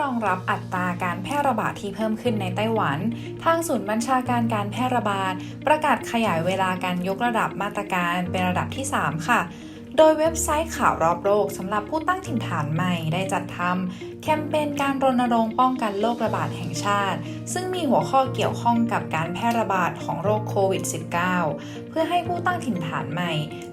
รองรับอัตราการแพร่ระบาดที่เพิ่มขึ้นในไต้หวัน ทางศูนย์บัญชาการการแพร่ระบาด ประกาศขยายเวลาการยกระดับมาตรการเป็นระดับที่ 3 ค่ะ โดยเว็บไซต์ข่าวรอบโลกสำหรับผู้ตั้งถิ่นฐานใหม่ได้จัดทำแคมเปญการรณรงค์ป้องกันโรคระบาดแห่งชาติ ซึ่งมีหัวข้อเกี่ยวข้องกับการแพร่ระบาดของโรคโควิด -19 เพื่อให้ผู้ตั้งถิ่นฐานใหม่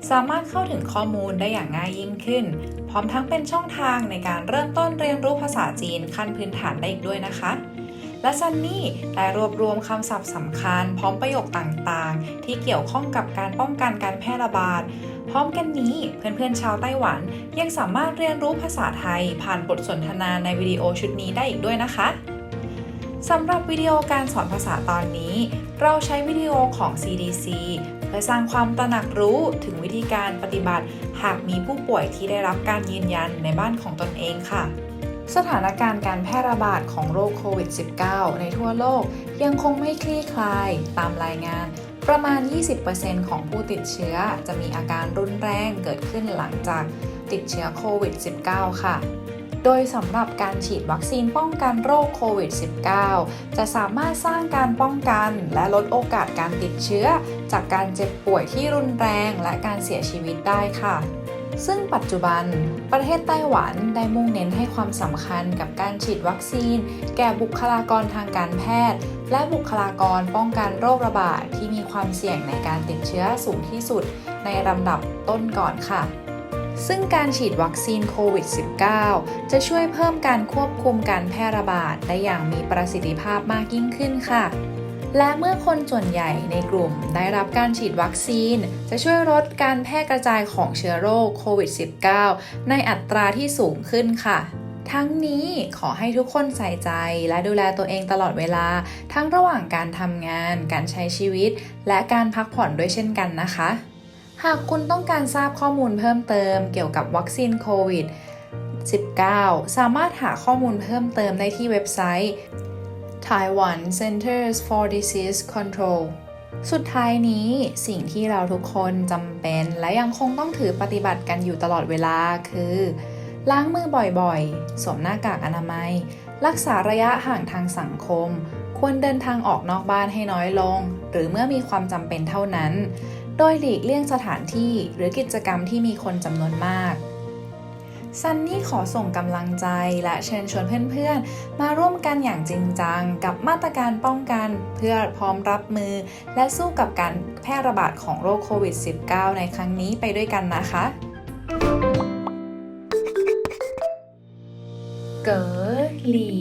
สามารถเข้าถึงข้อมูลได้อย่างง่ายยิ่งขึ้น พร้อมทั้งเป็นช่องทางในการเริ่มต้นเรียนรู้ภาษาจีนขั้นพื้นฐานได้อีกด้วยนะคะ และซันนี่ได้รวบรวมคำศัพท์สำคัญ พร้อมประโยคต่างๆ ที่เกี่ยวข้องกับการป้องกันการแพร่ระบาด พร้อมกันนี้เพื่อนๆชาวไต้หวัน ยังสามารถเรียนรู้ภาษาไทย ผ่านบทสนทนาในวิดีโอชุดนี้ได้อีกด้วยนะคะสำหรับวิดีโอการสอนภาษาตอนนี้ เราใช้วิดีโอของ CDC เพื่อสร้างความตระหนักรู้ถึงวิธีการปฏิบัติ หากมีผู้ป่วยที่ได้รับการยืนยันในบ้านของตนเองค่ะ สถานการณ์การแพร่ระบาดของโรคโควิด -19 ในทั่วโลกยังคงไม่คลี่คลายตามรายงาน ประมาณ 20%ของผู้ติดเชื้อจะมีอาการรุนแรงเกิดขึ้นหลังจากติดเชื้อโควิด -19 ค่ะ โดยสำหรับการฉีดวัคซีนป้องกันโรคโควิด -19 จะสามารถสร้างการป้องกันและลดโอกาสการติดเชื้อ จากการเจ็บป่วยที่รุนแรงและการเสียชีวิตได้ค่ะ ซึ่งปัจจุบันประเทศไต้หวันได้มุ่งเน้นให้ความสำคัญกับการฉีดวัคซีน แก่บุคลากรทางการแพทย์ และบุคลากรป้องกันโรคระบาดที่มีความเสี่ยงในการติดเชื้อสูงที่สุดในลำดับต้นก่อนค่ะซึ่งการฉีดวัคซีนโควิด -19 จะช่วยเพิ่มการควบคุมการแพร่ระบาดได้อย่างมีประสิทธิภาพมากยิ่งขึ้นค่ะ และเมื่อคนส่วนใหญ่ในกลุ่มได้รับการฉีดวัคซีน จะช่วยลดการแพร่กระจายของเชื้อโรคโควิด -19 ในอัตราที่สูงขึ้นค่ะ ทั้งนี้ขอให้ทุกคนใส่ใจและดูแลตัวเองตลอดเวลา ทั้งระหว่างการทำงาน การใช้ชีวิต และการพักผ่อนด้วยเช่นกันนะคะ หากคุณต้องการทราบข้อมูลเพิ่มเติมเกี่ยวกับวัคซีนโควิด 19 สามารถหาข้อมูลเพิ่มเติมได้ที่เว็บไซต์ Taiwan Centers for Disease Control สุดท้ายนี้สิ่งที่เราทุกคนจำเป็นและยังคงต้องถือปฏิบัติกันอยู่ตลอดเวลาคือ ล้างมือบ่อยๆ สวมหน้ากากอนามัย รักษาระยะห่างทางสังคม ควรเดินทางออกนอกบ้านให้น้อยลง หรือเมื่อมีความจำเป็นเท่านั้น โดยหลีกเลี่ยงสถานที่หรือกิจกรรมที่มีคนจำนวนมาก ซันนี่ขอส่งกำลังใจและเชิญชวนเพื่อนๆ มาร่วมกันอย่างจริงจังกับมาตรการป้องกันเพื่อพร้อมรับมือ และสู้กับการแพร่ระบาดของโรคโควิด -19 ในครั้งนี้ไปด้วยกันนะคะ เก๋อหลี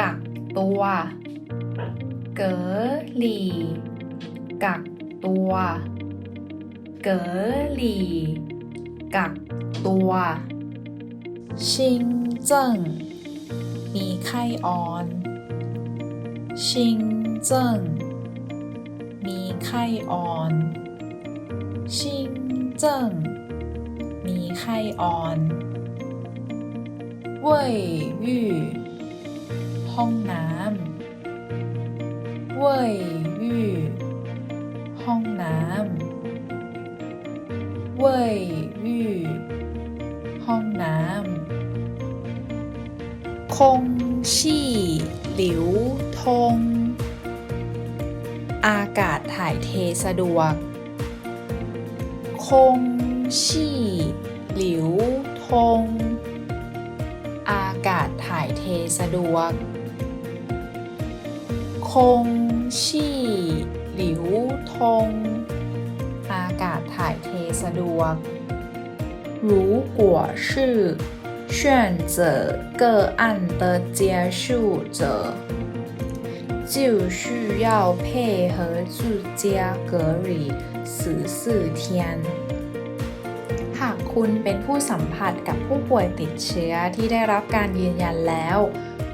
กักตัว เก๋อหลีกักตัว เก๋อหลีกัก ตัวชิงเจิ้งมีไข้อ่อน ชิงเจิ้งมีไข้อ่อน ชิงเจิ้งมีไข้อ่อนเว่ยยู่ห้องน้ำเว่ยยู่ห้องน้ำเว่ยยู่ ห้องน้ำคงชี่ หลิว ทง อากาศถ่ายเทสะดวก คงชี่ หลิว ทง อากาศถ่ายเทสะดวก คงชี่ หลิว ทง อากาศถ่ายเทสะดวก 如果是选择个案的接触者，就需要配合住家隔离十四天。หากคุณเป็นผู้สัมผัสกับผู้ป่วยติดเชื้อที่ได้รับการยืนยันแล้ว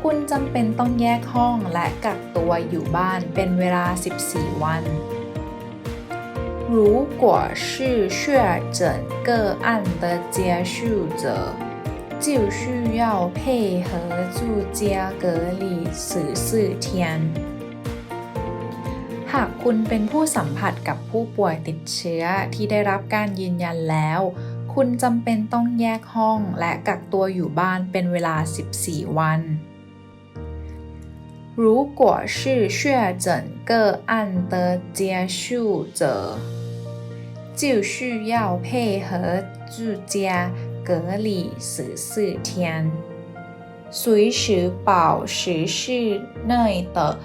คุณจำเป็นต้องแยกห้องและกักตัวอยู่บ้านเป็นเวลา 14 วัน 如果是确诊个案的接触者，就需要配合住家隔离十四天。หากคุณเป็นผู้สัมผัสกับผู้ป่วยติดเชื้อที่ได้รับการยืนยันแล้ว คุณจำเป็นต้องแยกห้องและกักตัวอยู่บ้านเป็นเวลา 14 วัน 如果是确诊个案的接触者， 就需要配合住家隔离十四天，随时保持室内的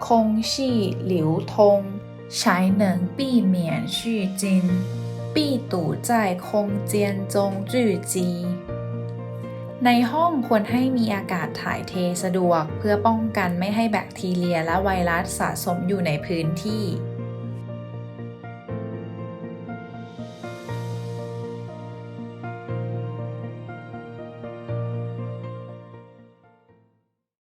空气流通，才能避免细菌闭堵在空间中聚集。ในห้องควรให้มีอากาศถ่ายเทสะดวก เพื่อป้องกันไม่ให้แบคทีเรียและไวรัสสะสมอยู่ในพื้นที่